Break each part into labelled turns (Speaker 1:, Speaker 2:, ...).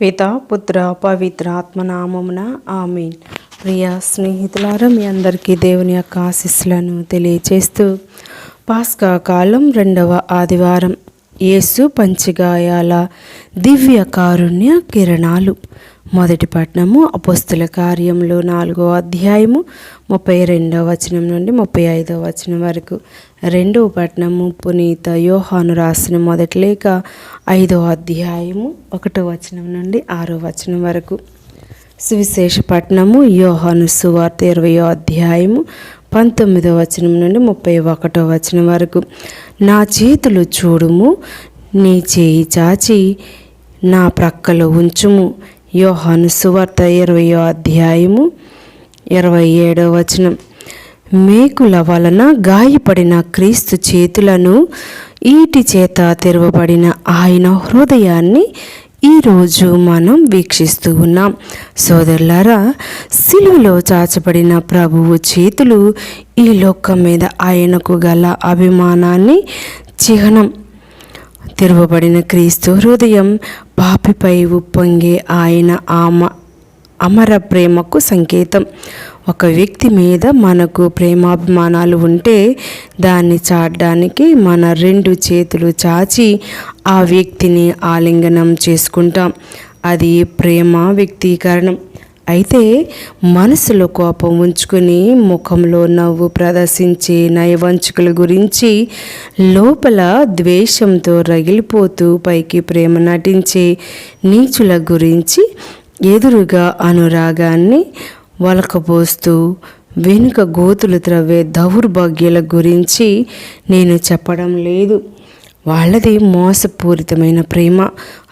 Speaker 1: పిత పుత్ర పవిత్ర ఆత్మనామమున ఆమెన్. ప్రియ స్నేహితులారా మీ అందరికీ దేవుని యొక్క ఆశీస్సులను తెలియచేస్తూ పాస్కా కాలం రెండవ ఆదివారం. యేసు పంచగాయాల దివ్య కారుణ్య కిరణాలు. మొదటి పట్నము అపుస్తుల కార్యంలో నాలుగో అధ్యాయము ముప్పై రెండవ వచనం నుండి ముప్పై ఐదవ వచనం వరకు. రెండవ పట్నము పునీత యోహాను రాసిన మొదటి లేఖ ఐదవ అధ్యాయము ఒకటో వచనం నుండి ఆరో వచనం వరకు. సువిశేష పట్టణము యోహాను సువార్త ఇరవయో అధ్యాయము పంతొమ్మిదో వచనం నుండి ముప్పై ఒకటో వచనం వరకు. నా చేతులు చూడుము నీ చేయి చాచి నా ప్రక్కలో ఉంచుము యోహాను సువార్త ఇరవయో అధ్యాయము ఇరవై ఏడో వచనం. మేకుల వలన గాయపడిన క్రీస్తు చేతులను ఈటి చేత తెరవబడిన ఆయన హృదయాన్ని ఈరోజు మనం వీక్షిస్తూ ఉన్నాం. సోదరులారా సిలువలో చాచబడిన ప్రభువు చేతులు ఈ లోకం మీద ఆయనకు గల అభిమానాన్ని చిహ్నం. తెరవబడిన క్రీస్తు హృదయం పాపిపై ఉప్పొంగే ఆయన ఆమ అమర ప్రేమకు సంకేతం. ఒక వ్యక్తి మీద మనకు ప్రేమాభిమానాలు ఉంటే దాన్ని చాటడానికి మన రెండు చేతులు చాచి ఆ వ్యక్తిని ఆలింగనం చేసుకుంటాం. అది ప్రేమ వ్యక్తీకరణం. అయితే మనసులో కోపం ఉంచుకొని ముఖంలో నవ్వు ప్రదర్శించే నయవంచుకుల గురించి లోపల ద్వేషంతో రగిలిపోతూ పైకి ప్రేమ నటించే నీచుల గురించి ఎదురుగా అనురాగాన్ని వలకపోస్తూ వెనుక గోతులు త్రవ్వే దౌర్భాగ్యాల గురించి నేను చెప్పడం లేదు. వాళ్ళది మోసపూరితమైన ప్రేమ.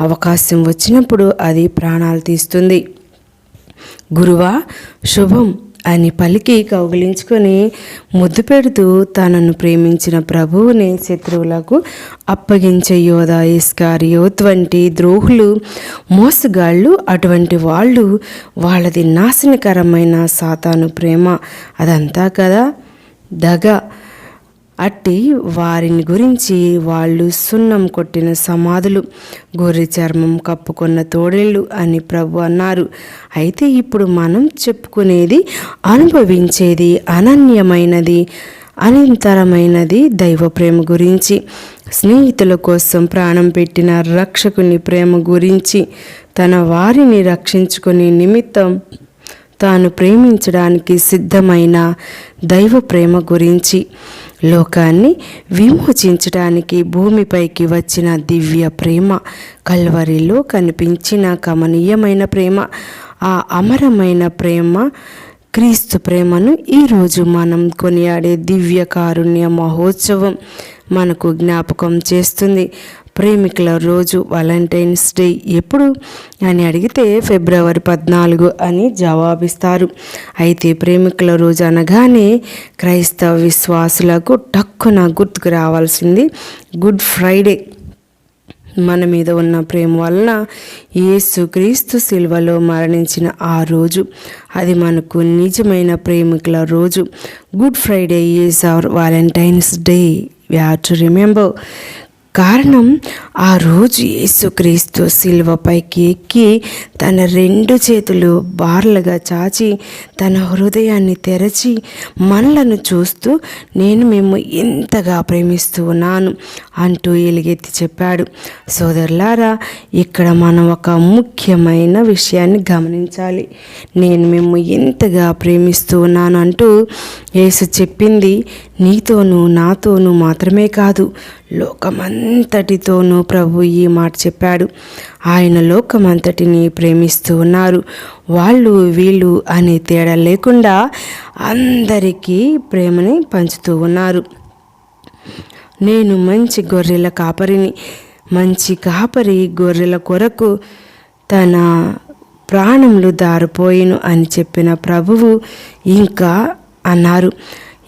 Speaker 1: అవకాశం వచ్చినప్పుడు అది ప్రాణాలు తీస్తుంది. గురువా శుభం అని పలికి కౌగిలించుకొని ముద్దు పెడుతూ తనను ప్రేమించిన ప్రభువుని శత్రువులకు అప్పగించే యోధ ఇస్కారియోత్ వంటి ద్రోహులు మోసగాళ్ళు అటువంటి వాళ్ళు వాళ్ళది నాశనకరమైన సాతాను ప్రేమ. అదంతా కదా? దగ అట్టి వారిని గురించి వాళ్ళు సున్నం కొట్టిన సమాధులు గొర్రె చర్మం కప్పుకున్న తోడేళ్ళు అని ప్రభు అన్నారు. అయితే ఇప్పుడు మనం చెప్పుకునేది అనుభవించేది అనన్యమైనది అనంతరమైనది దైవ ప్రేమ గురించి స్నేహితుల కోసం ప్రాణం పెట్టిన రక్షకుని ప్రేమ గురించి తన వారిని రక్షించుకునే నిమిత్తం తాను ప్రేమించడానికి సిద్ధమైన దైవ ప్రేమ గురించి. లోకాన్ని విమోచించడానికి భూమిపైకి వచ్చిన దివ్య ప్రేమ కల్వరిలో కనిపించిన కమనీయమైన ప్రేమ ఆ అమరమైన ప్రేమ క్రీస్తు ప్రేమను ఈరోజు మనం కొనియాడే దివ్య కారుణ్య మహోత్సవం మనకు జ్ఞాపకం చేస్తుంది. ప్రేమికుల రోజు వాలంటైన్స్ డే ఎప్పుడు అని అడిగితే ఫిబ్రవరి పద్నాలుగు అని జవాబిస్తారు. అయితే ప్రేమికుల రోజు అనగానే క్రైస్తవ విశ్వాసులకు టక్కున గుర్తుకు రావాల్సింది గుడ్ ఫ్రైడే మన మీద ఉన్న ప్రేమ వలన యేసుక్రీస్తు సిల్వలో మరణించిన ఆ రోజు. అది మనకు నిజమైన ప్రేమికుల రోజు. Good Friday is our Valentine's day we have to remember కారణం ఆ రోజు యేసుక్రీస్తు శిల్వపైకి ఎక్కి తన రెండు చేతులు బార్లుగా చాచి తన హృదయాన్ని తెరచి మనలను చూస్తూ నేను మేము ఎంతగా ప్రేమిస్తూ ఉన్నాను అంటూ ఎలుగెత్తి చెప్పాడు. సోదరులారా ఇక్కడ మనం ఒక ముఖ్యమైన విషయాన్ని గమనించాలి. నేను మేము ఎంతగా ప్రేమిస్తూ ఉన్నాను అంటూ యేసు చెప్పింది నీతోనూ నాతోనూ మాత్రమే కాదు లోకమంతటితోనూ ప్రభు ఈ మాట చెప్పాడు. ఆయన లోకమంతటిని ప్రేమిస్తూ ఉన్నారు. వాళ్ళు వీళ్ళు అనే తేడా లేకుండా అందరికీ ప్రేమని పంచుతూ ఉన్నారు. నేను మంచి గొర్రెల కాపరిని మంచి కాపరి గొర్రెల కొరకు తన ప్రాణములు దారిపోయిను అని చెప్పిన ప్రభువు ఇంకా అన్నారు.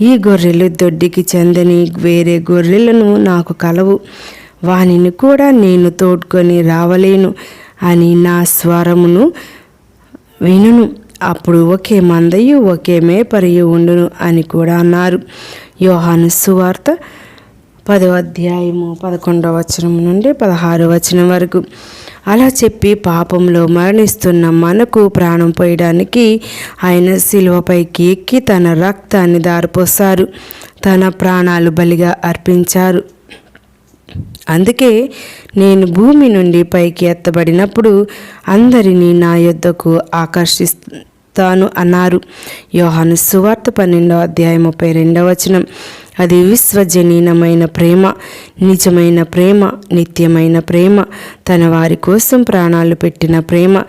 Speaker 1: ఈ గొర్రెలు దొడ్డికి చెందని వేరే గొర్రెలను నాకు కలవు. వానిని కూడా నేను తోడ్కొని రావలేను అని నా స్వరమును వినును. అప్పుడు ఒకే మందయు ఒకే మేపరియు ఉండును అని కూడా అన్నారు. యోహాను సువార్త పదో అధ్యాయము పదకొండవ వచనం నుండి పదహారు వచనం వరకు. అలా చెప్పి పాపంలో మరణిస్తున్న మనకు ప్రాణం పోయడానికి ఆయన శిలువపైకి ఎక్కి తన రక్తాన్ని దారిపోసారు తన ప్రాణాలు బలిగా అర్పించారు. అందుకే నేను భూమి నుండి పైకి ఎత్తబడినప్పుడు అందరినీ నా యొద్దకు ఆకర్షిస్తాను అన్నారు. యోహాను సువార్త పన్నెండవ అధ్యాయం ముప్పై రెండవ వచనం. అది విశ్వజనీనమైన ప్రేమ నిజమైన ప్రేమ నిత్యమైన ప్రేమ. తన వారి కోసం ప్రాణాలు పెట్టిన ప్రేమ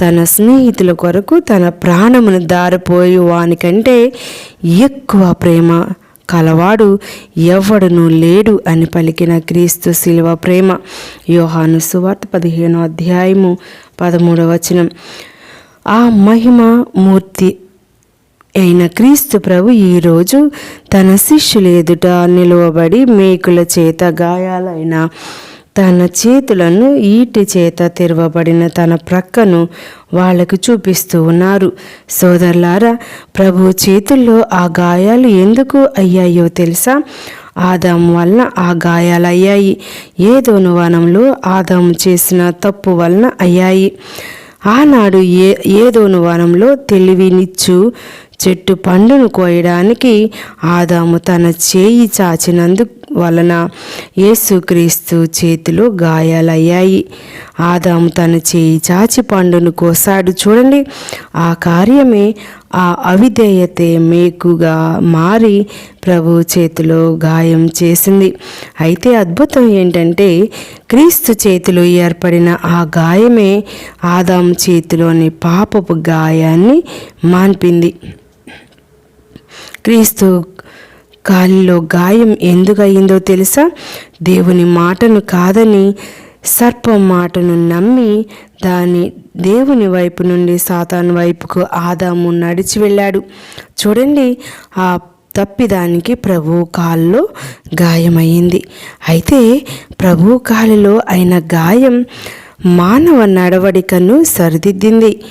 Speaker 1: తన స్నేహితుల కొరకు తన ప్రాణమును దారిపోయి వానికంటే ఎక్కువ ప్రేమ. కలవాడు ఎవడును లేడు అని పలికిన క్రీస్తు శిలువ ప్రేమ. యోహాను సువార్త పదిహేనో అధ్యాయము పదమూడవ వచనం. ఆ మహిమ మూర్తి అయిన క్రీస్తు ప్రభు ఈరోజు తన శిష్యుల ఎదుట నిలువబడి మేకుల చేత గాయాలైన తన చేతులను ఈటి చేత తెరవబడిన తన ప్రక్కను వాళ్ళకు చూపిస్తూ ఉన్నారు. సోదరులారా ప్రభు చేతుల్లో ఆ గాయాలు ఎందుకు అయ్యాయో తెలుసా? ఆదాం వలన ఆ గాయాలు అయ్యాయి. ఏదోను వనంలో ఆదాము చేసిన తప్పు వలన అయ్యాయి. ఆనాడు ఏ ఏదోను వనంలో తెలివినిచ్చు చెట్టు పండును కోయడానికి ఆదాము తన చేయి చాచినందు వలన యేసుక్రీస్తు చేతిలో గాయాలయ్యాయి. ఆదాము తన చేయి చాచి పండును కోసాడు. చూడండి ఆ కార్యమే ఆ అవిధేయతే మేకుగా మారి ప్రభు చేతిలో గాయం చేసింది. అయితే అద్భుతం ఏంటంటే క్రీస్తు చేతిలో ఏర్పడిన ఆ గాయమే ఆదాము చేతిలోని పాపపు గాయాన్ని మాన్పింది. క్రీస్తు కాలిలో గాయం ఎందుకు అయిందో తెలుసా? దేవుని మాటను కాదని సర్పం మాటను నమ్మి దాని దేవుని వైపు నుండి సాతాను వైపుకు ఆదాము నడిచి వెళ్ళాడు. చూడండి ఆ తప్పిదానికి ప్రభు కాల్లో గాయమైంది అయితే ప్రభు కాలిలో అయిన గాయం మానవ నడవడికను సరిదిద్దింది.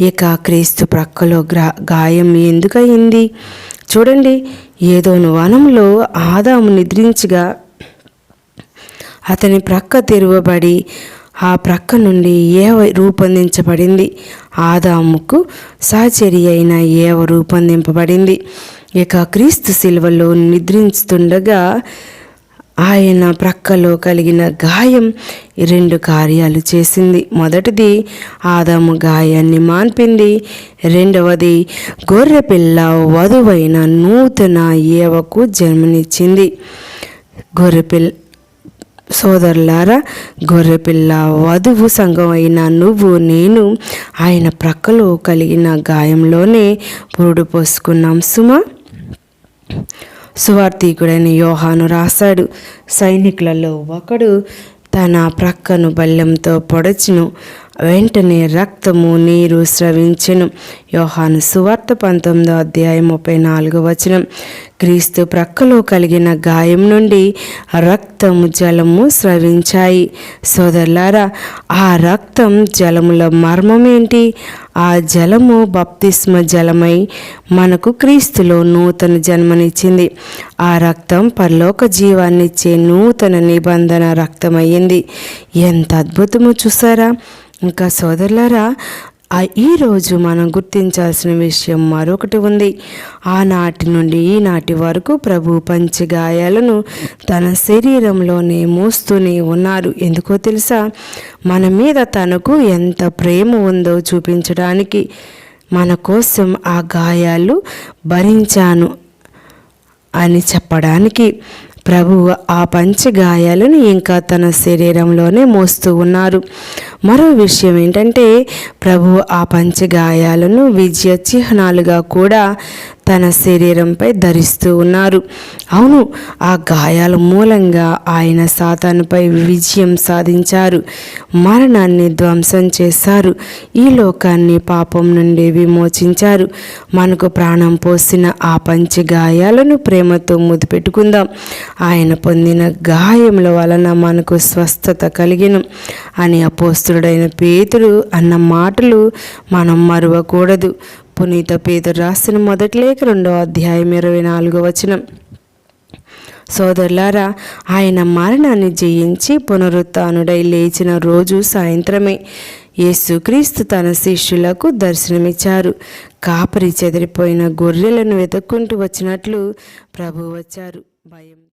Speaker 1: ఇక క్రీస్తు ప్రక్కలో గ్రా గాయం ఎందుకయింది చూడండి ఏదోను వనంలో ఆదాము నిద్రించగా అతని ప్రక్క తెరువబడి ఆ ప్రక్క నుండి ఏవ రూపొందించబడింది. ఆదాముకు సహచరి అయిన ఏవ రూపొందింపబడింది. ఇక క్రీస్తు శిల్వలో నిద్రించుతుండగా ఆయన ప్రక్కలో కలిగిన గాయం రెండు కార్యాలు చేసింది. మొదటిది ఆదాము గాయాన్ని మాన్పింది. రెండవది గొర్రెపిల్ల వధువైన నూతన ఏవకు జన్మనిచ్చింది. గొర్రెపిల్ల సోదరులారా గొర్రెపిల్ల వధువు సంఘం అయిన నువ్వు నేను ఆయన ప్రక్కలో కలిగిన గాయంలోనే పురుడు పోసుకున్నాం సుమా. సువార్థీకుడైన యోహాను రాశాడు. సైనికులలో ఒకడు తన ప్రక్కను బల్యంతో పొడచును. వెంటనే రక్తము నీరు స్రవించెను. యోహాను సువార్త పంతొమ్మిదో అధ్యాయం ముప్పై నాలుగు వచనం. క్రీస్తు ప్రక్కలో కలిగిన గాయం నుండి రక్తము జలము స్రవించాయి. సోదరులారా ఆ రక్తం జలముల మర్మం ఏంటి ఆ జలము బప్తిస్మ జలమై మనకు క్రీస్తులో నూతన జన్మనిచ్చింది. ఆ రక్తం పరలోక జీవాన్నిచ్చే నూతన నిబంధన రక్తమయ్యింది. ఎంత అద్భుతమో చూసారా? ఇంకా సోదరులారా ఈరోజు మనం గుర్తించాల్సిన విషయం మరొకటి ఉంది. ఆనాటి నుండి ఈనాటి వరకు ప్రభు పంచగాయాలను తన శరీరంలోనే మోస్తూనే ఉన్నారు. ఎందుకో తెలుసా? మన మీద తనకు ఎంత ప్రేమ ఉందో చూపించడానికి మన కోసం ఆ గాయాలు భరించాను అని చెప్పడానికి ప్రభు ఆ పంచగాయాలను ఇంకా తన శరీరంలోనే మోస్తూ ఉన్నారు. మరో విషయం ఏంటంటే ప్రభు ఆ పంచగాయాలను విజయ చిహ్నాలుగా కూడా తన శరీరంపై ధరిస్తూ ఉన్నారు. అవును ఆ గాయాల మూలంగా ఆయన సాతానుపై విజయం సాధించారు. మరణాన్ని ధ్వంసం చేశారు. ఈ లోకాన్ని పాపం నుండి విమోచించారు. మనకు ప్రాణం పోసిన ఆ పంచగాయాలను ప్రేమతో ముదిపెట్టుకుందాం ఆయన పొందిన గాయముల వలన మనకు స్వస్థత కలిగిన అని అపోస్తుడైన పేతుడు అన్న మాటలు మనం మరువకూడదు. పునీత పేతుడు రాసిన మొదటి లేఖ రెండో అధ్యాయం ఇరవై నాలుగో వచనం. సోదరులారా ఆయన మరణాన్ని జయించి పునరుత్డై లేచిన రోజు సాయంత్రమే యేసుక్రీస్తు తన శిష్యులకు దర్శనమిచ్చారు. కాపరి చెదిరిపోయిన గొర్రెలను వెతుక్కుంటూ వచ్చినట్లు ప్రభు వచ్చారు. భయం